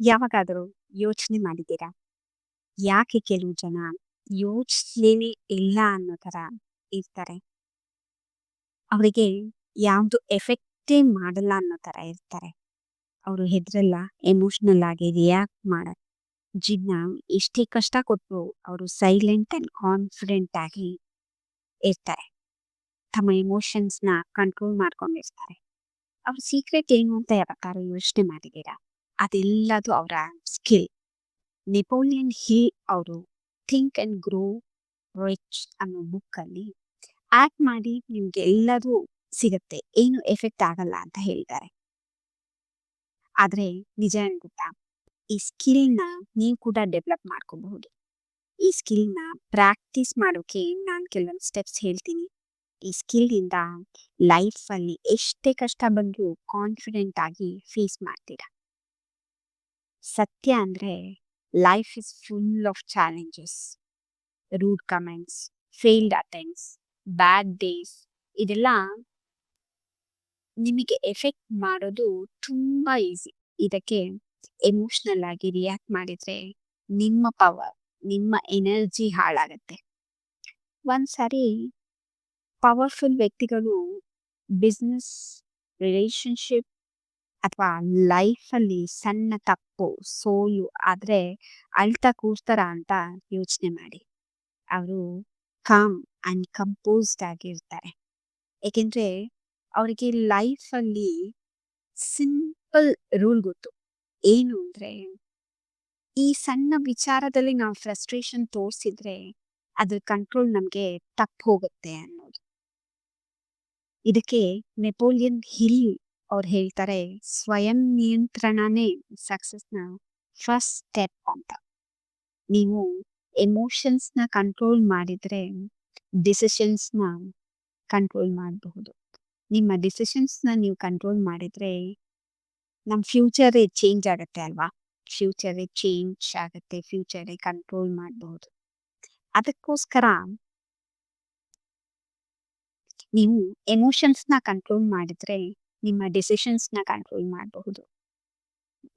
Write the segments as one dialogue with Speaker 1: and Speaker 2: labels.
Speaker 1: ಯಾವಾಗಾದರೂ ಯೋಚನೆ ಮಾಡಿದ್ದೀರಾ? ಯಾಕೆ ಕೆಲವು ಜನ ಯೋಚನೆ ಇಲ್ಲ ಅನ್ನೋ ಥರ ಇರ್ತಾರೆ? ಅವರಿಗೆ ಯಾವುದು ಎಫೆಕ್ಟೇ ಮಾಡಲ್ಲ ಅನ್ನೋ ಥರ ಇರ್ತಾರೆ. ಅವರು ಹೆದರಲ್ಲ, ಎಮೋಷನಲ್ ಆಗಿ ರಿಯಾಕ್ಟ್ ಮಾಡ ಜೀವನ ಎಷ್ಟೇ ಕಷ್ಟ ಕೊಟ್ಟರು ಅವರು ಸೈಲೆಂಟ್ ಆ್ಯಂಡ್ ಕಾನ್ಫಿಡೆಂಟ್ ಆಗಿ ಇರ್ತಾರೆ. ತಮ್ಮ ಎಮೋಷನ್ಸ್‌ನ ಕಂಟ್ರೋಲ್ ಮಾಡ್ಕೊಂಡಿರ್ತಾರೆ. ಅವ್ರ ಸೀಕ್ರೆಟ್ ಏನು ಅಂತ ಯಾವತ್ತಾರು ಯೋಚನೆ ಮಾಡಿದ್ದೀರಾ? ಅದೆಲ್ಲದು ಅವರ ಸ್ಕಿಲ್. ನೆಪೋಲಿಯನ್ ಹಿಲ್ ಅವರು ಥಿಂಕ್ ಅಂಡ್ ಗ್ರೋ ರಿಚ್ ಅನ್ನೋ ಬುಕ್ಕಲ್ಲಿ ಆಕ್ಟ್ ಮಾಡಿ ನಿಮ್ಗೆ ಎಲ್ಲರೂ ಸಿಗುತ್ತೆ. ಏನು ಎಫೆಕ್ಟ್ ಆಗಲ್ಲ ಅಂತ ಹೇಳ್ತಾರೆ. ಆದ್ರೆ ನಿಜ ಗೊತ್ತಾ? ಈ ಸ್ಕಿಲ್‌ನ ನೀವು ಕೂಡ ಡೆವಲಪ್ ಮಾಡ್ಕೋಬಹುದು. ಈ ಸ್ಕಿಲ್‌ನ ಪ್ರಾಕ್ಟೀಸ್ ಮಾಡೋಕೆ ನಾನು ಕೆಲವೊಂದು ಸ್ಟೆಪ್ಸ್ ಹೇಳ್ತೀನಿ. ಈ ಸ್ಕಿಲ್‌ನಿಂದ ಲೈಫಲ್ಲಿ ಎಷ್ಟೇ ಕಷ್ಟ ಬಂದರೂ ಕಾನ್ಫಿಡೆಂಟ್ ಆಗಿ ಫೇಸ್ ಮಾಡ್ತೀರಾ. ಸತ್ಯ ಅಂದ್ರೆ life is full of challenges. Rude comments, failed attempts, bad days ಇದೆಲ್ಲ ನಿಮಗೆ ಎಫೆಕ್ಟ್ ಮಾಡೋದು ತುಂಬಾ ಈಸಿ. ಇದಕ್ಕೆ ಎಮೋಷನಲ್ ಆಗಿ ರಿಯಾಕ್ಟ್ ಮಾಡಿದ್ರೆ ನಿಮ್ಮ ಪವರ್, ನಿಮ್ಮ ಎನರ್ಜಿ ಹಾಳಾಗತ್ತೆ. ಒಂದ್ಸರಿ ಪವರ್‌ಫುಲ್ ವ್ಯಕ್ತಿಗಳು ಬಿಸ್ನೆಸ್, ರಿಲೇಶನ್‌ಶಿಪ್ ಅಥವಾ ಲೈಫ್ ಅಲ್ಲಿ ಸಣ್ಣ ತಪ್ಪು, ಸೋಲು ಆದ್ರೆ ಅಳ್ತಾ ಕೂರ್ತಾರ ಅಂತ ಯೋಚನೆ ಮಾಡಿ. ಅವರು ಕಾಮ್ ಅಂಡ್ ಕಂಪೋಸ್ಡ್ ಆಗಿರ್ತಾರೆ. ಏಕೆಂದ್ರೆ ಅವರಿಗೆ ಲೈಫಲ್ಲಿ ಸಿಂಪಲ್ ರೂಲ್ ಗೊತ್ತು. ಏನು ಅಂದ್ರೆ ಈ ಸಣ್ಣ ವಿಚಾರದಲ್ಲಿ ನಾವು ಫ್ರಸ್ಟ್ರೇಷನ್ ತೋರಿಸಿದ್ರೆ ಅದ್ರ ಕಂಟ್ರೋಲ್ ನಮಗೆ ತಪ್ಪು ಹೋಗುತ್ತೆ ಅನ್ನೋದು. ಇದಕ್ಕೆ ನೆಪೋಲಿಯನ್ ಹಿಲ್ ಅವ್ರು ಹೇಳ್ತಾರೆ, ಸ್ವಯಂ ನಿಯಂತ್ರಣನೇ ಸಕ್ಸಸ್‌ನ ಫಸ್ಟ್ ಸ್ಟೆಪ್ ಅಂತ. ನೀವು ಎಮೋಷನ್ಸ್‌ನ ಕಂಟ್ರೋಲ್ ಮಾಡಿದ್ರೆ ಡಿಸಿಷನ್ಸ್‌ನ ಕಂಟ್ರೋಲ್ ಮಾಡಬಹುದು. ನಿಮ್ಮ ಡಿಸಿಷನ್ಸ್‌ನ ನೀವು ಕಂಟ್ರೋಲ್ ಮಾಡಿದ್ರೆ ನಮ್ಮ ಫ್ಯೂಚರೇ ಚೇಂಜ್ ಆಗುತ್ತೆ ಅಲ್ವಾ? ಫ್ಯೂಚರೇ ಚೇಂಜ್ ಆಗುತ್ತೆ. ಫ್ಯೂಚರೇ ಕಂಟ್ರೋಲ್ ಮಾಡಬಹುದು. ಅದಕ್ಕೋಸ್ಕರ ನೀವು ಎಮೋಷನ್ಸ್‌ನ ಕಂಟ್ರೋಲ್ ಮಾಡಿದ್ರೆ ನಿಮ್ಮ ಡಿಸಿಷನ್ಸ್‌ನ ಕಂಟ್ರೋಲ್ ಮಾಡಬಹುದು.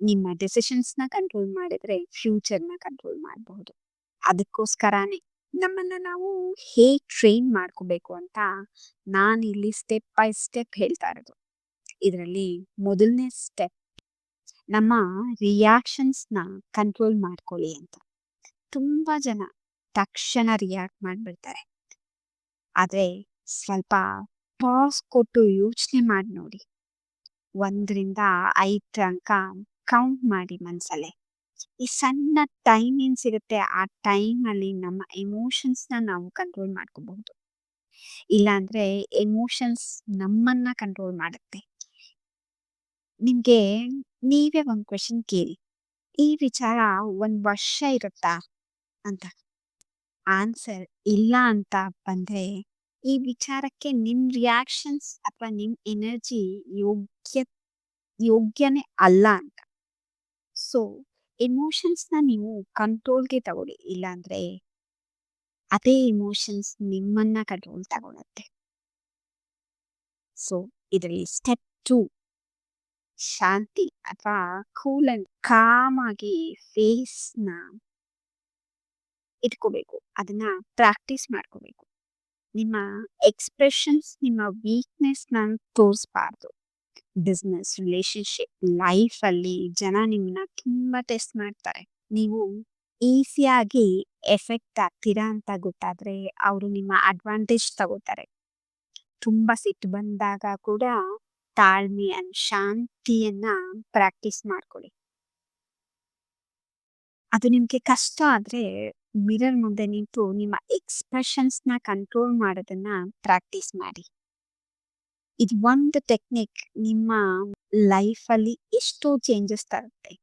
Speaker 1: ನಿಮ್ಮ ಡಿಸಿಷನ್ಸ್‌ನ ಕಂಟ್ರೋಲ್ ಮಾಡಿದ್ರೆ ಫ್ಯೂಚರ್‌ನ ಕಂಟ್ರೋಲ್ ಮಾಡಬಹುದು. ಅದಕ್ಕೋಸ್ಕರನೇ ನಮ್ಮನ್ನ ನಾವು ಹೇಗ್ ಟ್ರೈನ್ ಮಾಡ್ಕೋಬೇಕು ಅಂತ ನಾನು ಇಲ್ಲಿ ಸ್ಟೆಪ್ ಬೈ ಸ್ಟೆಪ್ ಹೇಳ್ತಾ ಇರೋದು. ಇದರಲ್ಲಿ ಮೊದಲನೇ ಸ್ಟೆಪ್ ನಮ್ಮ ರಿಯಾಕ್ಷನ್ಸ್‌ನ ಕಂಟ್ರೋಲ್ ಮಾಡ್ಕೊಳ್ಳಿ ಅಂತ. ತುಂಬಾ ಜನ ತಕ್ಷಣ ರಿಯಾಕ್ಟ್ ಮಾಡಿಬಿಡ್ತಾರೆ ಆದ್ರೆ ಸ್ವಲ್ಪ ಪಾಸ್ ಕೊಟ್ಟು ಯೋಚನೆ ಮಾಡಿ ನೋಡಿ. 1ರಿಂದ 5 ತನಕ ಕೌಂಟ್ ಮಾಡಿ ಮನ್ಸಲ್ಲೇ. ಈ ಸಣ್ಣ ಟೈಮ್ ಏನ್ ಸಿಗುತ್ತೆ ಆ ಟೈಮಲ್ಲಿ ನಮ್ಮ ಎಮೋಷನ್ಸ್‌ನ ನಾವು ಕಂಟ್ರೋಲ್ ಮಾಡ್ಕೋಬಹುದು. ಇಲ್ಲಾಂದ್ರೆ ಎಮೋಷನ್ಸ್ ನಮ್ಮನ್ನ ಕಂಟ್ರೋಲ್ ಮಾಡುತ್ತೆ. ನಿಮ್ಗೆ ನೀವೇ ಒಂದು ಕ್ವೆಶನ್ ಕೇಳಿ. ಈ ವಿಚಾರ ಒಂದ್ ವರ್ಷ ಇರುತ್ತಾ? ಅಂತ. ಆನ್ಸರ್ ಇಲ್ಲ ಅಂತ ಬಂದ್ರೆ ಈ ವಿಚಾರಕ್ಕೆ ನಿಮ್ ರಿಯಾಕ್ಷನ್ಸ್ ಅಥವಾ ನಿಮ್ ಎನರ್ಜಿ ಯೋಗ್ಯ, ಯೋಗ್ಯನೇ ಅಲ್ಲ ಅಂತ. ಸೊ ಎಮೋಷನ್ಸ್‌ನ ನೀವು ಕಂಟ್ರೋಲ್‌ಗೆ ತಗೊಳ್ಳಿ. ಇಲ್ಲಾಂದ್ರೆ ಅದೇ ಎಮೋಷನ್ಸ್ ನಿಮ್ಮನ್ನ ಕಂಟ್ರೋಲ್ ತಗೊಳತ್ತೆ ಸೊ ಇದರಲ್ಲಿ ಸ್ಟೆಪ್ ಟು ಶಾಂತಿ ಅಥವಾ ಕೂಲ್ ಅಂಡ್ ಕಾಮ್ ಆಗಿ ಫೇಸ್‌ನ ಇಟ್ಕೋಬೇಕು. ಅದನ್ನ ಪ್ರಾಕ್ಟೀಸ್ ಮಾಡ್ಕೋಬೇಕು. ನಿಮ್ಮ ಎಕ್ಸ್‌ಪ್ರೆಷನ್ಸ್ ನಿಮ್ಮ ವೀಕ್‌ನೆಸ್‌ನ ತೋರಿಸಬಾರ್ದು. ಬಿಸ್ನೆಸ್, ರಿಲೇಶನ್‌ಶಿಪ್, ಲೈಫಲ್ಲಿ ಜನ ನಿಮ್ಮನ್ನ ತುಂಬಾ ಟೆಸ್ಟ್ ಮಾಡ್ತಾರೆ. ನೀವು ಈಸಿಯಾಗಿ ಎಫೆಕ್ಟ್ ಆಗ್ತೀರಾ ಅಂತ ಗೊತ್ತಾದ್ರೆ ಅವರು ನಿಮ್ಮ ಅಡ್ವಾಂಟೇಜ್ ತಗೋತಾರೆ. ತುಂಬಾ ಸಿಟ್ಟು ಬಂದಾಗ ಕೂಡ ತಾಳ್ಮೆ ಅಂಡ್ ಶಾಂತಿಯನ್ನ ಪ್ರಾಕ್ಟೀಸ್ ಮಾಡ್ಕೊಳ್ಳಿ. ಅದು ನಿಮ್ಗೆ ಕಷ್ಟ ಆದ್ರೆ ಮಿರರ್ ಮುಂದೆ ನಿಂತು ನಿಮ್ಮ ಎಕ್ಸ್‌ಪ್ರೆಷನ್ಸ್‌ನ ಕಂಟ್ರೋಲ್ ಮಾಡೋದನ್ನ ಪ್ರಾಕ್ಟೀಸ್ ಮಾಡಿ. ಇದು ಒಂದು ಟೆಕ್ನಿಕ್ ನಿಮ್ಮ ಲೈಫ್ ಅಲ್ಲಿ ಎಷ್ಟೋ ಚೇಂಜಸ್ ತರುತ್ತೆ.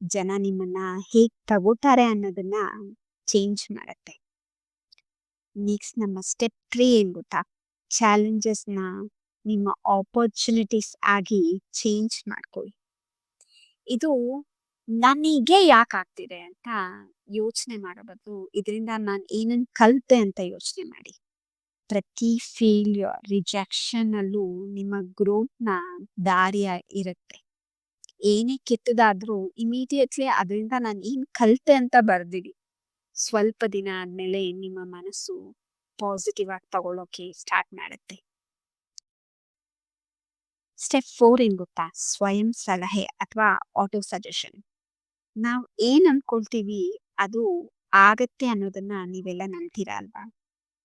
Speaker 1: ಜನ ನಿಮ್ಮನ್ನ ಹೇಗ್ ತಗೋತಾರೆ ಅನ್ನೋದನ್ನ ಚೇಂಜ್ ಮಾಡುತ್ತೆ ನೆಕ್ಸ್ಟ್ ನಮ್ಮ ಸ್ಟೆಪ್ ತ್ರೀ ಏನ್ ಗೊತ್ತಾ? ನ ನಿಮ್ಮ ಆಪರ್ಚುನಿಟೀಸ್ ಆಗಿ ಚೇಂಜ್ ಮಾಡ್ಕೊಳ್ಳಿ. ಇದು ನನಗೆ ಯಾಕೆ ಆಗ್ತಿದೆ ಅಂತ ಯೋಚನೆ ಮಾಡೋ ಇದರಿಂದ ನಾನು ಏನನ್ ಕಲ್ತೆ ಅಂತ ಯೋಚನೆ ಮಾಡಿ. ಪ್ರತಿ ಫೇಲ್ಯೂರ್, ರಿಜೆಕ್ಷನ್ ಅಲ್ಲೂ ನಿಮ್ಮ ಗ್ರೋತ್‌ನ ದಾರಿಯ ಇರುತ್ತೆ. ಏನೇ ಕೆಟ್ಟದಾದ್ರೂ ಇಮಿಡಿಯೇಟ್ಲಿ ಅದರಿಂದ ನಾನು ಏನ್ ಕಲ್ತೆ ಅಂತ ಬರ್ದಿಡಿ ಸ್ವಲ್ಪ ದಿನ ಆದ್ಮೇಲೆ ನಿಮ್ಮ ಮನಸ್ಸು ಪಾಸಿಟಿವ್ ಆಗಿ ತಗೊಳ್ಳೋಕೆ ಸ್ಟಾರ್ಟ್ ಮಾಡುತ್ತೆ. ಸ್ಟೆಪ್ ಫೋರ್ ಏನ್ ಗೊತ್ತಾ? ಸ್ವಯಂ ಸಲಹೆ ಅಥವಾ ಆಟೋ ಸಜೆಷನ್ ನಾವು ಏನ್ ಅನ್ಕೊಳ್ತೀವಿ ಅದು ಆಗತ್ತೆ ಅನ್ನೋದನ್ನ ನೀವೆಲ್ಲ ನಂಬ್ತೀರ ಅಲ್ವಾ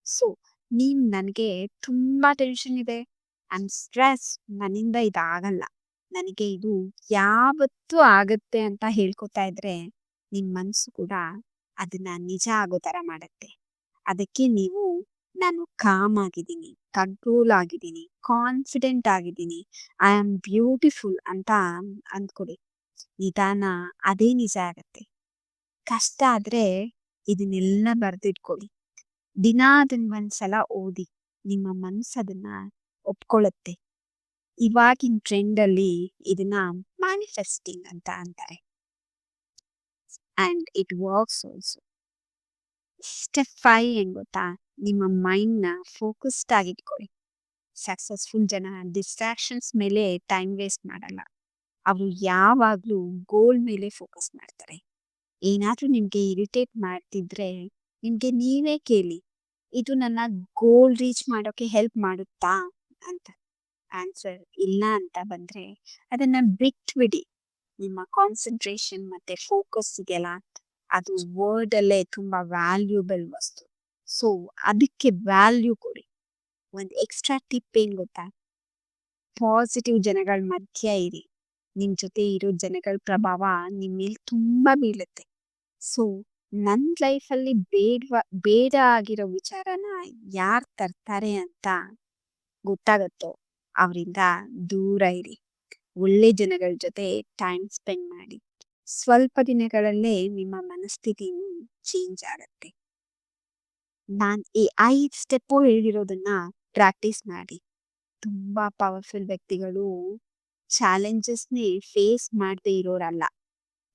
Speaker 1: ಸೊ, ನೀವ್ ನನಗೆ ತುಂಬಾ ಟೆನ್ಷನ್ ಇದೆ. ಐ ಸ್ಟ್ರೆಸ್ ನನ್ನಿಂದ ಇದಾಗಲ್ಲ. ನನಗೆ ಇದು ಯಾವತ್ತೂ ಆಗತ್ತೆ ಅಂತ ಹೇಳ್ಕೊತಾ ಇದ್ರೆ ನಿಮ್ ಮನ್ಸು ಕೂಡ ಅದನ್ನ ನಿಜ ಆಗೋ ತರ ಮಾಡತ್ತೆ. ಅದಕ್ಕೆ ನೀವು, ನಾನು ಕಾಮ್ ಆಗಿದ್ದೀನಿ ಕಂಟ್ರೋಲ್ ಆಗಿದ್ದೀನಿ ಕಾನ್ಫಿಡೆಂಟ್ ಆಗಿದ್ದೀನಿ ಐ ಆಮ್ ಬ್ಯೂಟಿಫುಲ್ ಅಂತ ಅಂದ್ಕೊಡಿ. ನಿಧಾನ, ಅದೇ ನಿಜ ಆಗತ್ತೆ. ಕಷ್ಟ ಆದ್ರೆ ಇದನ್ನೆಲ್ಲ ಬರೆದಿಟ್ಕೊಳ್ಳಿ. ದಿನ ಅದನ್ನ ಒಂದ್ಸಲ ಓದಿ, ನಿಮ್ಮ ಮನ್ಸು ಅದನ್ನ ಒಪ್ಕೊಳ್ಳುತ್ತೆ. ಇವಾಗಿನ ಟ್ರೆಂಡ್ ಅಲ್ಲಿ ಇದನ್ನ ಮ್ಯಾನಿಫೆಸ್ಟಿಂಗ್ ಅಂತ ಅಂತಾರೆ. And it works also step five ಏನ್ ಗೊತ್ತಾ? ನಿಮ್ಮ ಮೈಂಡ್ನ ಫೋಕಸ್ಡ್ ಆಗಿ ಆಗಿಟ್ಕೊಳ್ಳಿ. ಸಕ್ಸಸ್ಫುಲ್ ಜನ ಡಿಸ್ಟ್ರಾಕ್ಷನ್ಸ್ ಮೇಲೆ ಟೈಮ್ ವೇಸ್ಟ್ ಮಾಡಲ್ಲ. ಅವರು ಯಾವಾಗ್ಲೂ ಗೋಲ್ ಮೇಲೆ ಫೋಕಸ್ ಮಾಡ್ತಾರೆ. ಏನಾದ್ರೂ ನಿಮ್ಗೆ ಇರಿಟೇಟ್ ಮಾಡ್ತಿದ್ರೆ, ನಿಮ್ಗೆ ನೀವೇ ಕೇಳಿ, ಇದು ನನ್ನ ಗೋಲ್ ರೀಚ್ ಮಾಡೋಕೆ ಹೆಲ್ಪ್ ಮಾಡುತ್ತಾ? ಅಂತ. ಆನ್ಸರ್ ಇಲ್ಲ ಅಂತ ಬಂದ್ರೆ ಅದನ್ನ ಬಿಟ್ಬಿಡಿ ನಿಮ್ಮ ಕಾನ್ಸಂಟ್ರೇಷನ್ ಮತ್ತೆ ಫೋಕಸ್ ಫೋಕಸ್ಗೆಲ್ಲ ಅದು ವರ್ಡ್ ಅಲ್ಲೇ ತುಂಬಾ ವ್ಯಾಲ್ಯೂಬಲ್ ವಸ್ತು. ಸೊ, ಅದಕ್ಕೆ ವ್ಯಾಲ್ಯೂ ಕೊಡಿ. ಒಂದು ಎಕ್ಸ್ಟ್ರಾ ಟಿಪ್ ಏನ್ ಗೊತ್ತಾ? ಪಾಸಿಟಿವ್ ಜನಗಳ ಮಧ್ಯ ಇರಿ. ನಿಮ್ ಜೊತೆ ಇರೋ ಜನಗಳ ಪ್ರಭಾವ ನಿಮ್ಮ ಮೇಲೆ ತುಂಬಾ ಬೀಳುತ್ತೆ. ಸೊ, ನನ್ ಲೈಫಲ್ಲಿ ಬೇಡ್ವ, ಬೇಡ ಆಗಿರೋ ವಿಚಾರನ ಯಾರ್ ತರ್ತಾರೆ ಅಂತ ಗೊತ್ತಾಗತ್ತೋ ಅವರಿಂದ ದೂರ ಇರಿ. ಒಳ್ಳೆ ಜನಗಳ ಜೊತೆ ಟೈಮ್ ಸ್ಪೆಂಡ್ ಮಾಡಿ. ಸ್ವಲ್ಪ ದಿನಗಳಲ್ಲೇ ನಿಮ್ಮ ಮನಸ್ಥಿತಿ ಚೇಂಜ್ ಆಗತ್ತೆ. ನಾನ್ ಈ ಐದ್ ಸ್ಟೆಪ್ಪು ಹೇಳಿರೋದನ್ನ ಪ್ರಾಕ್ಟೀಸ್ ಮಾಡಿ. ತುಂಬಾ ಪವರ್ಫುಲ್ ವ್ಯಕ್ತಿಗಳು ಚಾಲೆಂಜಸ್ನೇ ಫೇಸ್ ಮಾಡದೇ ಇರೋರಲ್ಲ.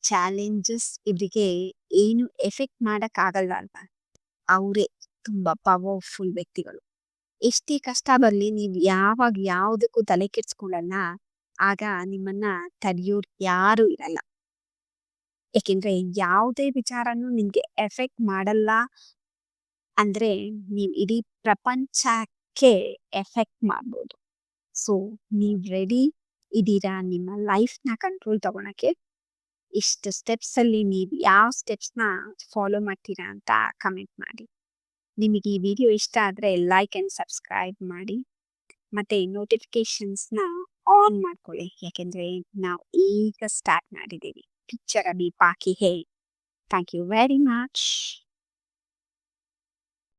Speaker 1: ಚಾಲೆಂಜಸ್ ಇವರಿಗೆ ಏನು ಎಫೆಕ್ಟ್ ಮಾಡಕ್ ಆಗಲ್ಲ ಅಲ್ವಾ ಅವರೇ ತುಂಬಾ ಪವರ್ಫುಲ್ ವ್ಯಕ್ತಿಗಳು. ಎಷ್ಟೇ ಕಷ್ಟ ಬರಲಿ ನೀವು ಯಾವಾಗ ಯಾವುದಕ್ಕೂ ತಲೆ ಕೆಡ್ಸ್ಕೊಳಲ್ಲ ಆಗ ನಿಮ್ಮನ್ನ ತಡೆಯೋರ್ ಯಾರು ಇರಲ್ಲ. ಯಾಕೆಂದ್ರೆ ಯಾವುದೇ ವಿಚಾರನು ನಿಮ್ಗೆ ಎಫೆಕ್ಟ್ ಮಾಡಲ್ಲ ಅಂದ್ರೆ ನೀವ್ ಇಡೀ ಪ್ರಪಂಚಕ್ಕೆ ಎಫೆಕ್ಟ್ ಮಾಡ್ಬೋದು. ಸೊ ನೀವು ರೆಡಿ ಇದೀರಾ ನಿಮ್ಮ ಲೈಫ್ನ ಕಂಟ್ರೋಲ್ ತಗೊಳಕ್ಕೆ? ಇಷ್ಟು ಸ್ಟೆಪ್ಸ್ ಅಲ್ಲಿ ನೀವು ಯಾವ ಸ್ಟೆಪ್ಸ್ನ ಫಾಲೋ ಮಾಡ್ತೀರಾ ಅಂತ ಕಮೆಂಟ್ ಮಾಡಿ. ನಿಮಗೆ ಈ ವಿಡಿಯೋ ಇಷ್ಟ ಆದ್ರೆ ಲೈಕ್ ಅಂಡ್ ಸಬ್ಸ್ಕ್ರೈಬ್ ಮಾಡಿ. ಮತ್ತೆ ನೋಟಿಫಿಕೇಶನ್ಸ್ನ ಆನ್ ಮಾಡ್ಕೊಳ್ಳಿ. ಯಾಕೆಂದ್ರೆ ನಾವು ಈಗ ಸ್ಟಾರ್ಟ್ ಮಾಡಿದ್ದೀವಿ. ಪಿಕ್ಚರ್ ಅಭಿ ಪಾಕಿ ಹೇ ಥ್ಯಾಂಕ್ ಯು ವೆರಿ ಮಚ್